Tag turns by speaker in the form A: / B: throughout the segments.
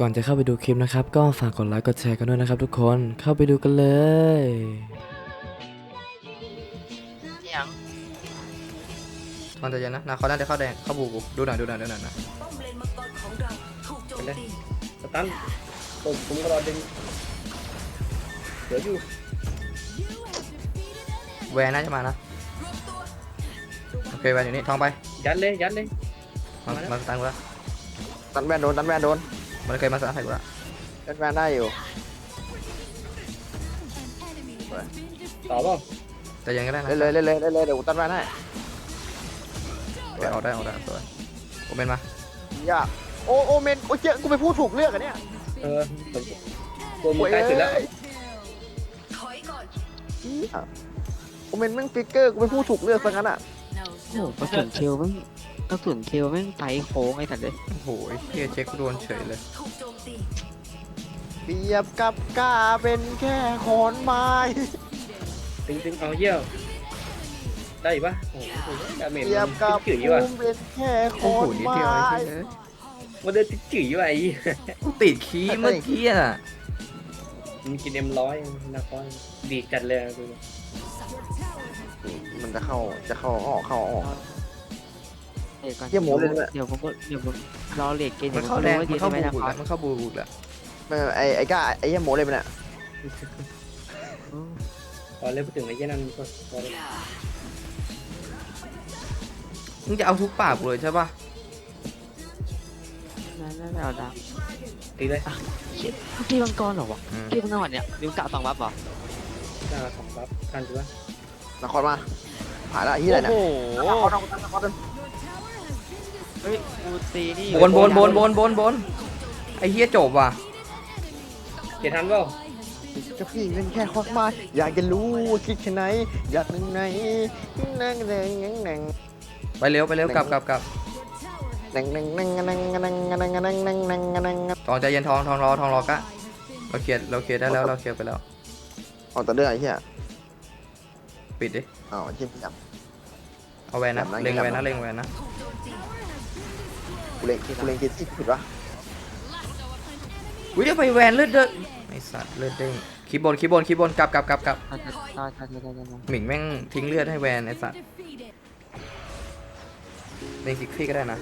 A: ก่อนจะเข้าไปดูคลิปนะครับ ก็ฝากกดไลค์กดแชร์กันด้วยนะครับทุกคนเข้าไปดูกันเลย
B: ยัง
C: มันจะเย็นนะนาเขาน่าจะเข้าแดงเข้าบูกูดูหน่อยดูหน่อยดูหน่อยนะ
D: ป้อมเลนมังกรของเราถูกโจมตี
E: สตันผมผมก็รอดึงเดี๋ยวอยู่
C: แวนน่าจะมานะโอเคแวนอยู่นี่ทองไป
E: ยัดเลยยัดเลย
C: มามาสตันกูละ
B: ตันแวนโดนตันแวนโดน
C: มันเคยมาสตันใส่กูละ
B: ตันแวนได้อยู่
E: ต่อเปล่า
C: แต่ยังก็ได้นะ
B: เล่นเลยเล่นเลยเล่นเลยเดี๋ยวกูตันแวนให้
C: แวนออกได้ออกได้สวยโอเมนมา
B: ยากโอโอเมนโอ้ยเจ๊กูไปพูดถูกเลือกอะเนี่ย
E: เออผมตัวมึงใกล้สุดแล้ว
B: โอ้ย
D: ถอยก่อน
B: เหี้ยโอเมนแม่งฟิกเกอร์กูไปพูดถูกเลือกซะงั้นอะ
F: โอ้โหกระสุนเคียวแม่ง กระสุนเคียวแม่งไตโค้งไอ้สัตว์เลย
C: โอ้โหเฮียเช็คกูโดนเฉยเลย
D: ถูกโจมตี
B: เปรียบกับกาเป็นแค่ขอนไม้
E: ดึงดึงเอาเยี่ยวได้ปะโอ้โหดาเมจ
B: เปรียบกับ
E: จืด
B: ภู
E: ว่ะ
B: มิเป็นแค่ข
C: โอ้
B: อ
C: โห
B: น
C: นิด
B: ไม้
C: เดียวไอ้เหี้ย
E: มันเดินจืดว่ะไอ้
C: กูติดคีย์เมื่อกี้อะ
E: มันกินเอ็มร้อยนะครดีจัดเลยดู
B: มันจะเข้าจะเข้าออกเข้าออก
F: เดี๋ยวก่อน
B: เหี้ยหมูเลยเนี่ย
F: เดี๋ยวผมก็เดี๋ยวผมรอเลทเกม
C: มันเข้าแดงมันเข้าบูกูแล้วมันเข้าบูกูแล้ว
B: ไม่ไอไอ้ก้าไอ้เหี้ยโมเลยมันอะ
E: พอเล่นไปถึงไอ้เยี่ยนั่นก็พอเลย
C: มึงจะเอาทุกปากกูเลยใช่ปะ
F: นั่นนั่นเอาดัง
E: ตีเลย
F: ตีมังกรเหรอวะ
C: อืม
F: ตีมังกรเนี่ยลืมกะสองบัฟเหรอ
E: หน้าสองบัฟทันดูว่าน
B: ครมาผ่านละไอ้เหี้ยอะไรเนี่ย
F: โอ้โห
B: นครนครนคร
F: เฮ้ยกูตีนี่
C: บนบนบนบนบนบนไอ้เฮียจบว่ะ
E: เกียรทันเปล่า
B: เจะพี่เป็นแค่ขอนไม้อยากจะรู้ว่าคิดแค่ไหน อยากนึงไหนนั่งนั่งนั่งนั่ง
C: ไปเร็วไปเร็วกลับกลับกลับ
B: นั่งนั่งนั่งนั่งนั่งนั่งนั่งนั่งนั่งนั่งนั่งนั่ง
C: ทองใจเย็นทองทองรอทองรอกะเราเคลียร์เราเคลียร์ได้แล้วเราเคลียร์ไปแล้ว
B: ออกแต่เรื่องไอ้เหี้ย
C: ปิดดิ
B: อ๋อเชี่ยพี่จับ
C: เอาแวนนะ
B: แบบนั้น
C: เล็ง
B: แบบ
C: แว
B: นั้น
C: นนะเล็งแวนนะ
D: ถู กโจมตี
B: กูเล็งกูเล็งคิดที่ผิดวะ
C: อุ้ยเดี๋ยวไปแวนเลือดเด้อไอสัตว์เลือดเด้งคีย์บนคีย์บนคีย์บนกลับกลับกลับกลับ
F: ใช่ใช่ใช่ใช่ใช่ใช่ใช่
C: หมิงแม่งทิ้งเลือดให้แวนไอสัตว์เล็งซิกซี่ก็ได้นะ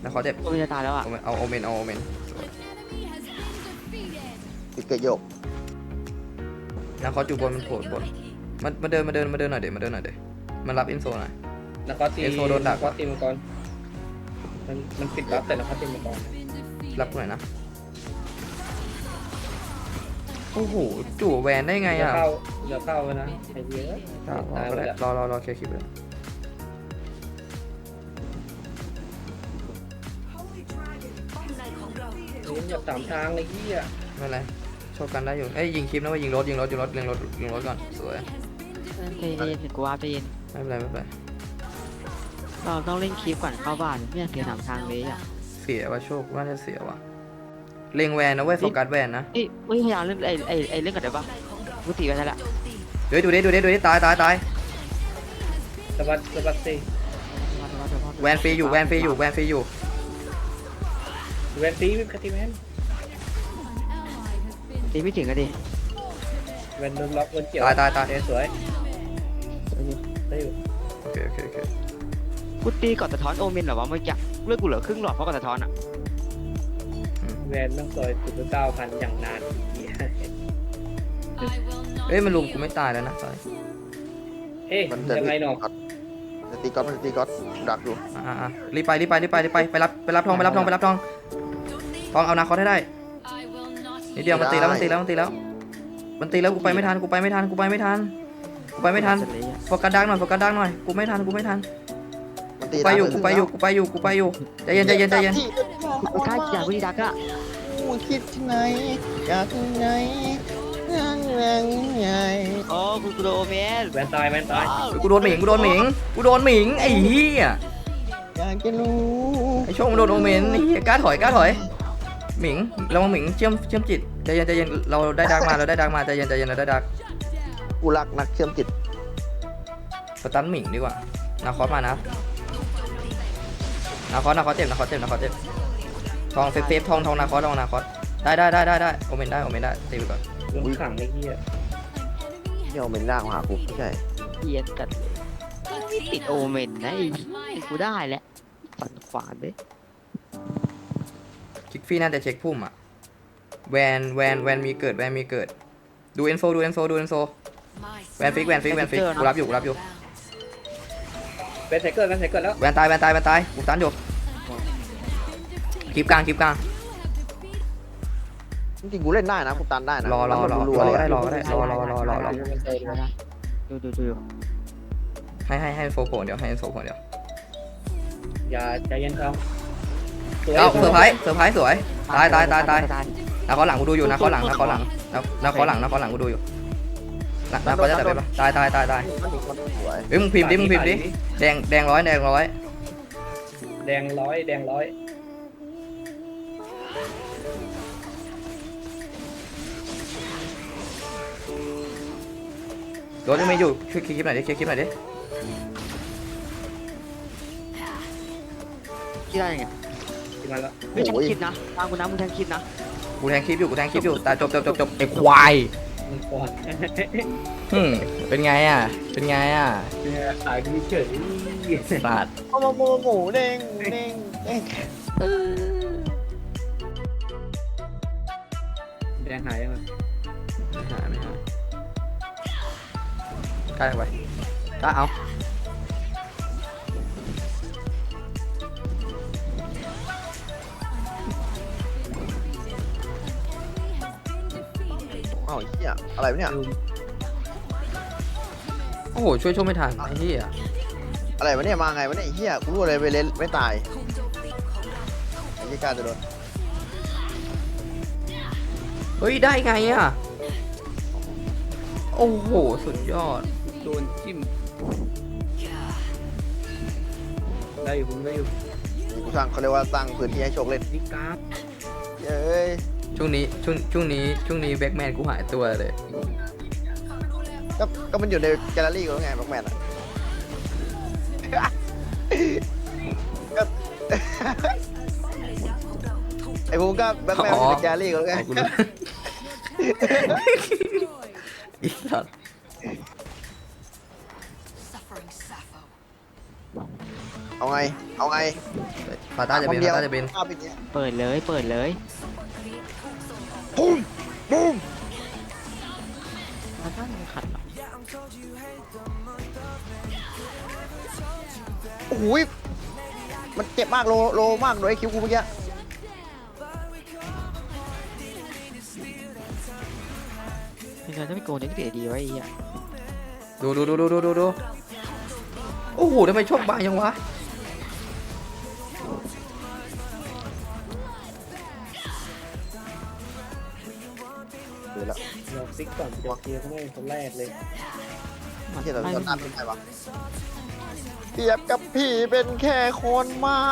C: แล้วเขาเจ็บ
F: กูจะตายแล้วอะ
C: เอาเอาโอเมนเอาโอเมน
B: ติดเกยโยก
C: แล้วเขาจูบนมันโผล่บนมันมาเดินมาเดินมาเดินหน่อยเดี๋ยวมาเดินหน่อยเดี๋ยวมันรับอินโซหน่อย
E: นักคอตี
C: เอ็นโซโดนดัก
E: คอตีมังกรมันมันปิดบัฟแต่นักคอตีมังกร
C: รับหน่อยนะ โอ้โห จู่แวนได้ไง
E: เหลือ
C: อะ
E: เข้าเหลือเข้าไปนะไอ้เหี้ย
C: รอ
E: ตาย
C: ก็
E: ไป
C: ได้
E: แล้ว
C: รอรอรอเคลียร์คลิปเลย
D: ป้อมในของเราถูก
E: นี่
D: โจ
E: อย่ามสาม
D: ตี
E: ทางเลยเหี้ย
C: ไม่เป็นไรโชว์กันได้อยู่ เอ้ยยิงคลิปนะเว่ายิงรถยิงรถยิงรถยิงรถยิงรถก่อน สวย
F: ใจเย็นๆกูว่าใจเย็น
C: ไม่เป็นไรไม่เป็นไร
F: เราต้องเล่นคลิปก่อนเข้าบ้านไม่อยากเสียสามทางเลยอะ
C: เสียว่ะโชคน่าจะเสียว่ะเล็งแวนนะเว้ยโฟกัสแวนนะ
F: เอ้ยไม่พยายามเล่นไอ้ไอ้ไอ้เล่นกันได้ปะ
D: ในของเรา
F: กูตีไปแล้วละ
D: โจมตี
C: เดี๋ยวดูดิดูดิดูดิตายตายตาย
E: สะบัดสะบัดตี
C: แวนฟรีอยู่แวนฟรีอยู่แวนฟรีอยู่
E: แวนตีวิคาติแมน
F: ตีไม่ถึงอะดิ
E: แวนโดนล็อกโดนเกี่ยว
C: ตายตายตาย
E: เอ้ยสวยได้อยู่
C: โอเคโอเคโอเค
F: กูตีก่อนสะท้อนโอเมนเหรอวะเมื่อกี้เลือดกูเหลือครึ่งหลอดเพราะก่อนสะท้อนอะ
E: แวนต้องซอยจุดเก้าพันอย่างนานเหี้ย
C: เอ้ยมันลุมกูไม่ตายแล้วนะตาย
E: เฮ้ย
B: มันจะ
E: ยังไงหนอ
B: จะตีก๊อตมันจะตีก๊อตดักอยู่
C: อ่าอ่ารีบไปรีบไปรีบไปรีบไปไปรับไปรับทองไปรับทองไปรับทองทองเอานาคอให้ได้นิดเดียวมันตีแล้วมันตีแล้วมันตีแล้วมันตีแล้วกูไปไม่ทันกูไปไม่ทันกูไปไม่ทันกูไปไม่ทัน
F: เสร็จเลยอะ
C: โฟกัสดักหน่อยโฟกัสดักหน่อยกูไม่ทันกูไม่ทัน
B: มัน ตี
C: กูไปอยู่กูไปอยู่กูไปอยู่กูไปอยู่ใจเย็นใจเย็นใจเย็น
F: กูกล้าอยากกูดีดักอะ
B: มึงคิดที่ไหนอยากที่ไหนนั่งนั่งใหญ่
F: โอ้กูกูโดนโอเมน
E: แวนตายแวนตาย
C: กูโดนหมิงกูโดนหมิงกูโดนหมิงไอ้เหี้ย
B: อยากจะรู้
C: ไอ้โชคมันโดนโอเมนไอ้เหี้ยกล้าถอยกล้าถอยหมิงระวังหมิงเชื่อมเชื่อมจิตใจเย็นใจเย็นเราได้ดักมาเราได้ดักมาใจเย็นใจเย็นเราได้ดัก
B: กูรักนักเชื่อมจิต
C: สตันหมิงดีกว่านาคอสมานะ นาคอสนาคอสเจ็บนาคอสเจ็บนาคอสเจ็บทองเซฟเซฟทองทองนาคอสทองนาคอสได้ได้ได้ได้ได้โอเมนได้โอเมนได้ตีไปก่อน
E: ลงขังไอ้เหี้ย
B: เที่ยวเป็นร่างมาหากูไม่ใช่
F: เฮียจัดเลยติดโอเมนนะไอ้กูได้แล้วฝันขวานเลย
C: คิกฟี่น่าจะเช็คพุ่มอะแวนแวนแวนมีเกิดแวนมีเกิด ดูเอนโซดูเอนโซดูเอนโซแวนฟิกแวนฟิกแวนฟิกกูรับอยู่กูรับอยู่
E: เป็นไซเคิลเป็นไซเคิลแล้ว
C: แวนตายแวนตายแวนตายกูตันอยู่คลิปกลางคลิปกลาง
B: จริงๆกูเล่นได้นะกูตันได้นะ
C: รอรอรอ
B: แล้วมัน
C: รอ
B: เลย
C: ได้
B: อะ
C: รอก็ได้รอรอรอรอรอ
F: ดูดูดู
C: ให้ให้ให้โฟโผล่เดี๋ยวให้โฟโผล่เดี๋ยว
E: อย่าใจเย็นทองสวย
C: เอ้าเซอร์ไพรส์เซอร์ไพรส์สวยตายตายตายตาย
F: ตาย
C: นาคอหลังกูดูอยู่นาคอหลังนาคอหลังนาคอหลังนาคอหลังกูดูอยู่ นานาคอจะจับไปปะตายตายตายตาย
B: สวย
C: เฮ้ยมึงพิมพ์ดิมึงพิมพ์ดิแดงแดงร้อยแดงร้อย
E: แดงร้อยแดงร้อย
C: รถยังไม่อยู่ช่วยคลิปหน่อยดิคลิปหน่อยดิ
F: คิดได้ยังไง
E: ขึ้นมาแล้ว
F: ไม่ฉันคิดนะตามกูนะมึงแทนคิดนะ
C: กูแทงคลิปอยู่กูแทงคลิปอยู่แต่จบจบจบจบไอ้ควาย
E: มันก่อน
C: อืมเป็นไงอะ เป็นไงอะ
E: ขายกูเฉย
C: สัตว์
B: โอ้โหหมูหมูเด้งเด้งเด้ง
E: แดงหายยังไง
C: ไม่หาไม่หาใกล้ไปถ้าเอา
B: อ้าไอ้เหี้ยอะไรวะเนี่ย
C: โอ้โห ช่วยช่วยไม่ทันไอ้เหี้ย
B: อะไรวะเนี่ยมาไงวะเนี่ยไอ้เหี้ยกูรู้อะไรไปเล่นไม่ตายไอ้เหี้ยกล้าจะโดน
C: เฮ้ย ได้ไงอะ โอ้โห สุดยอด
E: โดนจิ้ม ได้อยู่ผมได้อยู่
B: นี่กูสร้างเขาเรียกว่าสร้างพื้นที่ให้โชคเล่น
E: นี่กราฟ
B: เย้ย
C: ช่วงนี้ช่วงช่วงนี้ช่วงนี้แบ็กแมนกูหายตัวเลย
B: ก็ก็มันอยู่ในแกลเลอรี่กูแล้วไงแบ็กแมนอะก็ ไอ้พวกก็แบ็กแมนมันอยู่ในแกลเลอรี่กูแล้วไง
C: เอากูรู้ อีสัตว์
B: เอาไง เอาไง
C: ฟาต้าจะเป็น
B: คดียว
C: ฟาต้าจะเป็น
B: ภาพเป็นอย่างเงี้ย
F: เปิดเลย เปิดเลย
B: ปุ้มปุ้ม
F: มันไม่ขัดหรอก
B: โอ้ยมันเจ็บมากโลโลมากเลยไอ้คิวกูเมื่อกี้
F: ไม่งั้นถ้าไม่โกงเนี่ยก็เดี๋ยวดีไว้ไอ้เหี้ย
C: ดูดูดูดูดูดูดูโอ้โหทำไมโชคบางยังวะ
E: ซิกก่อนจะเคลียร์เขาไม่คนแรกเลย
B: เฮียเราจะตามเป็นไงวะเปรียบกับพี่เป็นแค่โคนไม้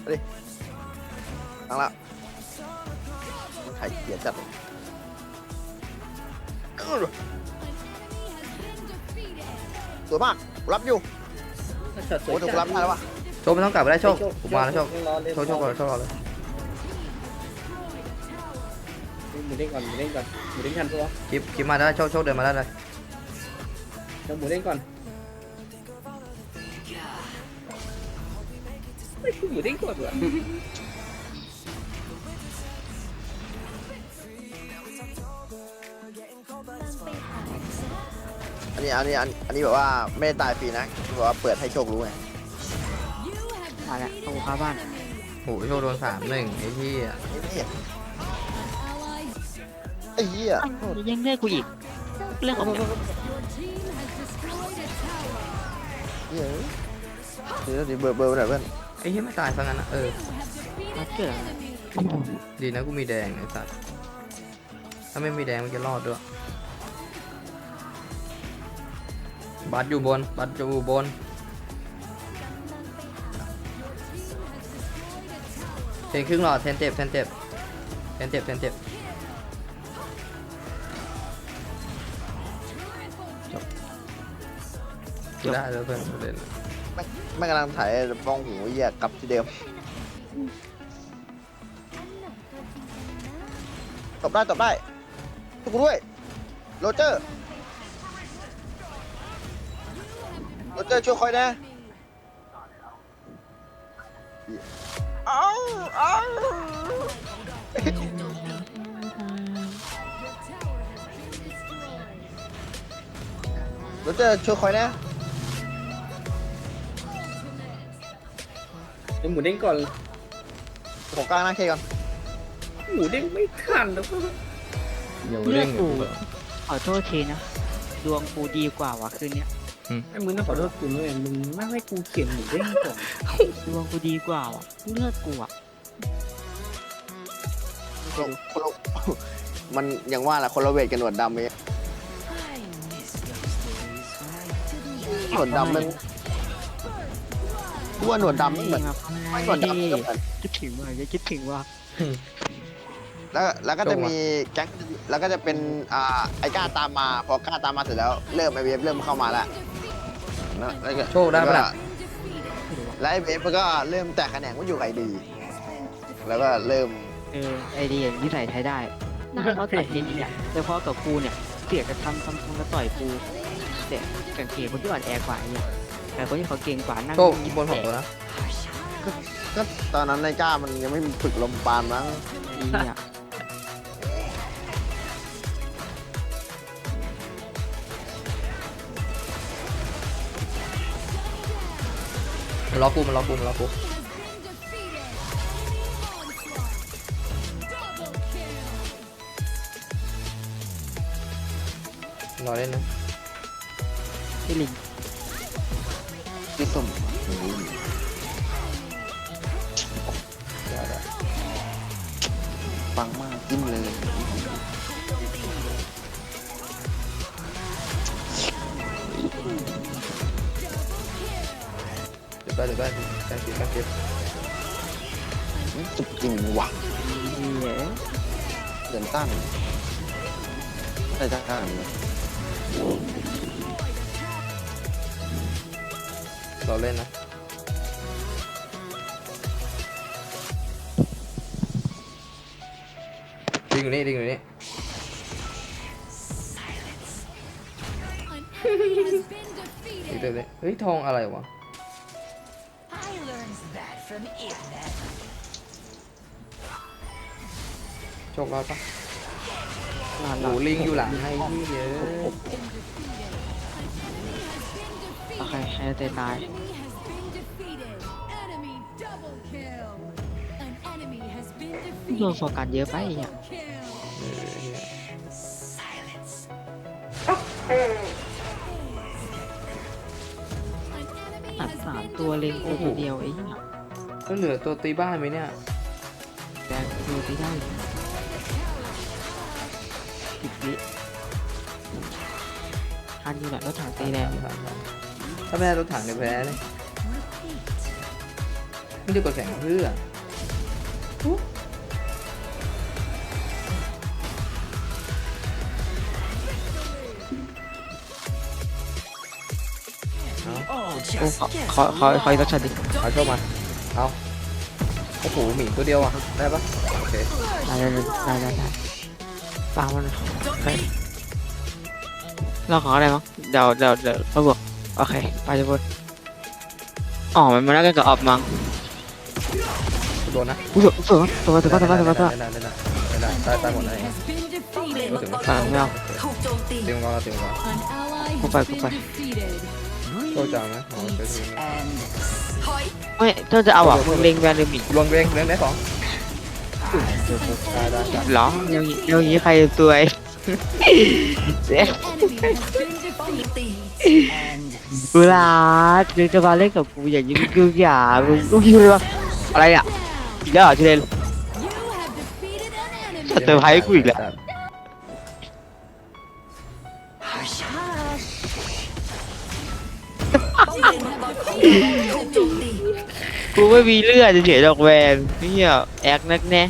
B: เอาดิตั้งละมันไข่เกียจัดเลยอื้อสวยมาก รับอยู่โอ้ถูกรับได้แล้ววะ
C: โชคไม่ต้องกลับไปได้โชคกูมาแล้วโชคโชคโชคก่อนโชคก่อนเลย
E: หมูเด้งก่อนหมูเด้งก่อนหมูเด้งทันตัว
C: คลิปคลิปมาได้โชคโชคเดินมาได้เลย
E: เดี๋ยวหมูเด้งก่อนไม่หมูเด้งก่อนวะ
B: อันนี้อันนี้อันอันนี้แบบว่าไม่ได้ตายฟรีนะแบบว่าเปิดให้โชครู้ไง
F: ตายแล้วต้องกูเข้าบ้าน
C: โอ้โหโชคโดนสามหนึ่งไอ้ที่อะ
B: นี่ไม่เห็นไอ้เหี้ย
F: อ้าวยังเรียกกูอีก เรื่องของมึง
B: เหี้ยเดี๋ยวเดี๋ยวเบอร์เบอร์ไปหน่อยเพื่อน
C: ไอ้ที่ไม่ตายซะงั้นนะเออ
F: มันเกิดอะไร
C: ดีนะกูมีแดงไอ้สัตว์ถ้าไม่มีแดงมันจะรอดด้วย บัตรอยู่บน บัตรอยู่บน เทนครึ่งหลอดเทนเจ็บเทนเจ็บเทนเจ็บเทนเจ็บ จบได้แล้วเพื่อนประเด็น
B: ไม่ไม่กำลังถ่ายบ้องหูเหี้ยกกลับที่เดิมตบได้ตบได้ทุกคนด้วย โรเจอร์ โรเจอร์ช่วยคอยนะเอาเอาโรเจอร์ช่วยคอยนะ
E: เดี๋ยวหมูเด้งก่อน
B: ผมกลางหน้าเคก่อน
E: หมูเด้งไม่ทันแล้วก็
A: เดี๋ยว
F: เลื
A: เร่
F: อก
A: ง
F: กูขอโทษทีนะ ดวงกูดีกว่าว่ะคืนเนี้ย
E: ไอ้มึงต้องขอโทษกูด้วยมึงไม่ให้กูเขียนหมูเด้งก่อน
F: ดวงกูดีกว่าว่ะเลือดกูอะ
B: คนคนละมันอย่างว่าแหละคนละเวทกันหนวดดำเองหนวดดำมัน ว่าหนวดดำมันเหมือน
F: มา
B: ไม่หนวดดำมันก็เหมือน
F: คิดถึงว่ะจะคิดถึงว่ะ
B: แล้วแล้วก็จะมีแก๊งแล้วก็จะเป็นอ่าไอ้ก้าตามมา พอก้าตามมาเสร็จแล้วเริ่มไอเวฟเริ่มเข้ามาแล้วนะแล้วก็
C: โชคได้ปะล่ะ
B: แล้วไอเวฟมันก็เริ่มแตกแขนงว่าอยู่กับไอดี แล้วก็เริ่ม
F: เออไอเดียนิสัยใช้ได้หน้าเขาตัดจริงๆเนี่ยแต่พอกับกูเนี่ยเสียกระทำทำทำกระต่อยกูแต่กางเกงคนที่อ่อนแอกว่าไอ้เนี่ย แต่คนที่เขาเก่งกว่านั่ง
C: โชคบนของตัวนะ
B: ก็ตอนนั้นไอ้ก้ามันยังไม่ฝึกลมปานมั้ง
F: อีเนี่ย
C: มันล็อกกูมันล็อกกูมันล็อกกูรอเล่นนะ
F: พี่ลิง
B: ที่สุ่ม
C: ได้ได้
B: ปังมากจิ้มเลย
C: เดี๋ยวไปเดี๋ยวไปการเก็บการเก็บ
B: จุกจริงว่ะ
F: เหี้ย
B: เดินตั้งได้จ้างเลย
C: รอเล่นนะ ดิงอยู่นี่ดิงอยู่นี่ดิงเดี๋ยวเลยเฮ้ยทองอะไรวะ
D: I learned that from Irnet.
C: โชครอดปะ
F: หลาน
C: โห
F: หลาน
C: ลิงอยู่หลังให้ที่เยอะ
F: เคใครจะตาย
G: Enemy double kill. An enemy has been
F: โดน
G: defeated.
F: โฟกัสเยอะไปอะ
G: Kill.
C: เออเหี้ย
D: silence
G: An enemy
F: ตัด
G: has
F: สาม
G: been
F: ตัวเล็งกู
G: defeated.
F: ตัวเดียวไอ้เนี่ย
C: ก็เหลือตัวตีบ้านไหมเนี่ย
F: แต่ดูที่ได้สิบวิทันอยู่แหละรถถังตีแรง
C: ทันทัน ถ้าไม่ได้รถถังเดี๋ยวแพ้เลยไม่ได้กดแข่งเพื่อเอา
D: all
F: โอ้
D: just
F: ขอขอขอขออีกรถช็อตดิ
C: เอาโชคมา เอาโอ้โหหมีตัวเดียวอะ ได้ปะโอเค
F: ได้ได้ได้ได้ได้ปามันโอเคเราขออะไรมั้งเดี๋ยวเดี๋ยวเดี๋ยวเราบวก โอเคไปทุกคนอ๋อมันมาแล้วกันกับออฟมั้ง
C: โดนนะ
F: อุ้ยเสือเสือตัวตัวตัวตัวตัวตัว
C: ได้ได้ได้ได้ได้ได้ได้หมดเลย
G: Has been
D: ป้อมเลน
G: defeated.
D: มังกร
F: อ่าไม่เอา
D: ถูกโจมตี
C: เตรียมก่อนเตรียมก่อน
G: An ally
F: Go
G: has
F: back, go
G: been
F: back.
G: defeated.
C: โชคจังนะอ๋อโชคจังนะ
D: and ถอย
F: ไม่ถ้าจะเอาอะมึงเล็งแวนหรือหมี
C: รวมเร่งเร่งได้สองได้ได้ได้
F: เหรอเดี๋ยวนี้เดี๋ยวนี้ใครตัวยเอ๊ะ
G: Enemy has been
D: ป้อม
G: defeated.
D: ตี and
F: เวลาเดี๋ยวจะมาเล่นกับกูอย่างนี้กูอย่ามึงกูคิดเลยว่าอะไรอะอีกแล้วเหรอชิเลน
G: You have defeated an enemy.
F: เซอร์ไพรส์กูอีกแล้ว
D: ป้อมเลนมังกรของเราถูกโจมตี
F: กูไม่มีเลือดเฉยๆหรอกแวนเนี่ยแอกนักแน่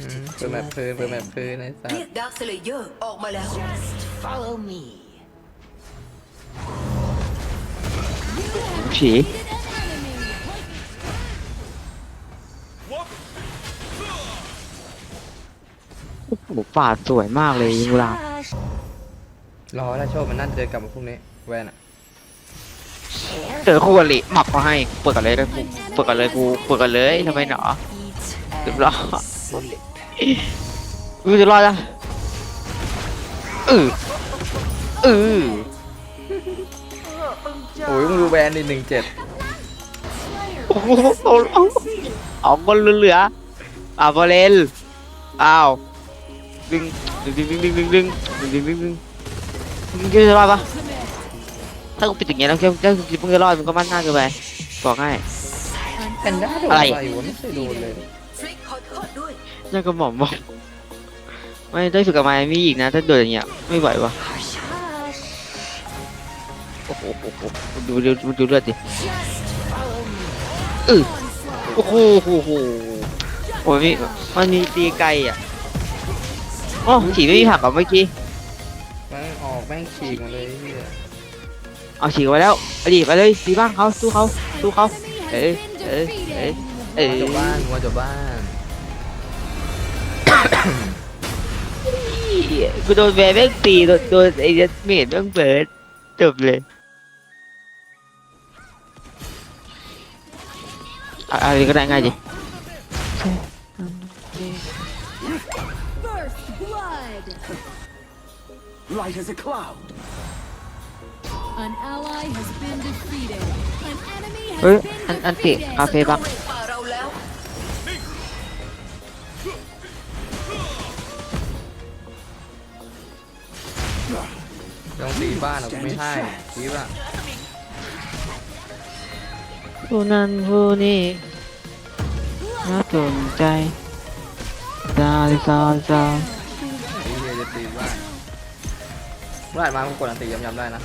C: อืมเปิดแมปพื้นเปิดแมปพื้นไอ้สัส
D: เรียกดาร์คสเลเยอร์ออกมาแล้ว follow me
F: ชิฉีโอ้โหป่าดสวยมากเลยมูลาร
C: อแล้วโชคมันน่าจะเดินกลับมาพรุ่งนี้แวนอะ
F: เจอคู่กันเลยหมับเขาให้เปิดกันเลยกูเปิดกันเลยกูเปิดกันเลยทำไมหนอ เรียบร้อยกูจะรอดนะเออเออ
C: โอ้ยมึงดูแวนดิหนึ่งเจ็ด
F: โอ้โหเอาเอาบอลเหลือๆอ่าบอลเลนอ้าวดึงดึงดึงดึงดึงดึงดึงดึงดึงดึงมึงจะรอดปะถ้ากูปิดอย่างเงี้ยแล้วแค่ถ้ามึงจะรอดมึงก็มั่นหน้าเกินไปบอกให้
C: แพนด้าโดน
F: อะไร
C: อะไรวะไม่เคยโดนเลย
D: ฟลิกขอย
F: ยังกับหม่อมบอกไม่ได้ฝึกกับไม้มีอีกนะ ถ้าโดนอย่างเงี้ยไม่ไหววะ อ้โหโอ้โหดูดูดูดูเลือดดิเออโอ้โหโอ้โหโอ้ยมีมันมีตีไกลอะโอ้ฉีไม่มีผักกับเมื่อกี้
C: แม่งออกแม่งฉีกมาเลยเหี้ย
F: เอาฉีกไว้แล้วเอาดิไปเลยตีบ้างเขาสู้เขาสู้เขา
G: Enemy has
F: Ê,
G: been
F: ê,
G: defeated.
F: ê, ê.
C: จบบ้านวัวจบบ้าน
F: กูโดนแวร์แม่งตีโดนโดนไอ้เหี้ยเมดแม่งเปิดจบเลย อะไรก็ได้ง่ายดิเฮ้ยอันอันติอาเฟ่บัก
C: ต้องตีบ้านเราไม่ให้ตีบ้าง
F: ผู้นั้นผู้นี้น่าสนใจซาซาซา
C: ไอ้เหี้ยจะตีบ้านเมื่อไหร่มากูกดอันตีย้ำๆได้นะ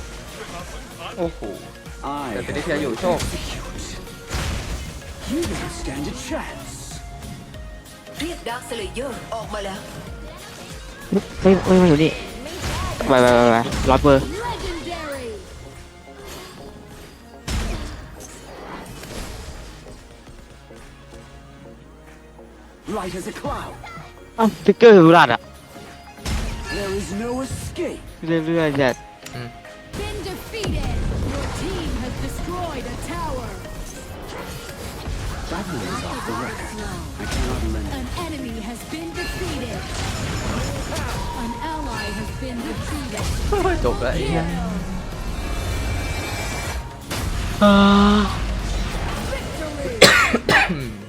C: โอ้โหแต่เป็นที่เทียอยู่โชค
H: You don't stand a chance.
D: เรียกดาร์คสเลเยอร์ออกมาแล้ว
F: ไม่ไม่มาอยู่นี่ไปไปไปไปล็อตเบอร์
H: Light as a cloud.
F: อ้าวสติ๊กเกอร์รูรัดอ่ะ
H: There is no escape.
F: เรื่อยๆจะ
G: Been defeated. Your team has destroyed a tower.
H: Battle is off the record. I cannot lend.
G: An enemy has been defeated. An ally has been defeated.
C: จบแล้วไอ้เหี้ย
F: อ่า